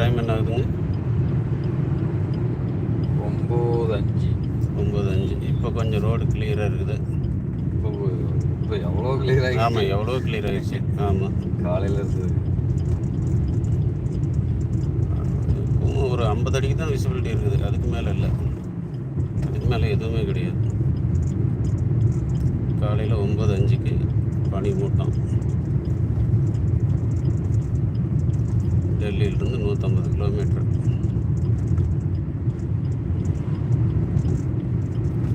Time என்ன ஆகுதுங்க? ஒம்பது அஞ்சு ஒம்பது அஞ்சு இப்போ கொஞ்சம் ரோடு கிளியராக இருக்குது. இப்போ இப்போ எவ்வளோ கிளியர் ஆகி ஆமாம் எவ்வளோ கிளியர் ஆகிடுச்சு ஆமாம் காலையில் இருந்தது ஒரு ஐம்பது அடிக்கு தான் விசிபிலிட்டி இருக்குது. அதுக்கு மேலே இல்லை. அதுக்கு மேலே எதுவுமே கிடையாது. காலையில் ஒம்பது அஞ்சுக்கு பனி மூட்டம். டெல்லியிலிருந்து நூற்றம்பது கிலோமீட்டர்.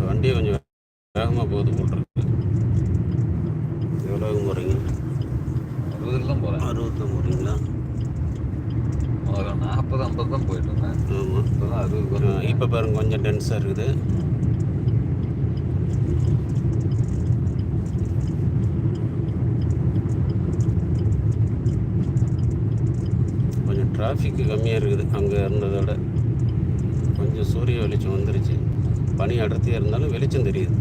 வண்டி கொஞ்சம் வேகமாக போகுது போல் இருக்கு. எவ்வளோ போகிறீங்க அறுபதுல தான் போகிறேன் அறுபத்தம் போகிறீங்களா முதல்ல நாற்பது ஐம்பது தான் போயிட்டு இருந்தேன். ஆமாம் இப்போ தான் அறுபது இப்போ பாருங்க கொஞ்சம் டென்ஸாக இருக்குது. டிராஃபிக்கு கம்மியாக இருக்குது. அங்கே இருந்ததோட கொஞ்சம் சூரிய வெளிச்சம் வந்துருச்சு. பனி அடர்த்தியாக இருந்தாலும் வெளிச்சம் தெரியுது.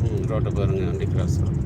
ம், ரோட்டை பாருங்க அண்டி கிராஸ் ஆகும்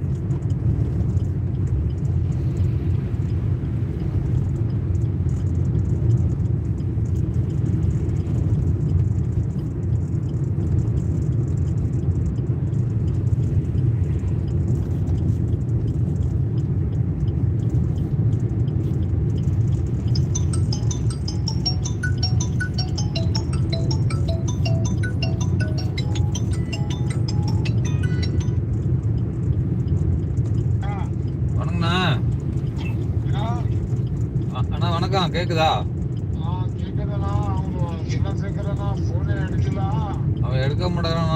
வணக்கம் கேக்குதா? அவன் எடுக்க மாட்டேங்கிறான்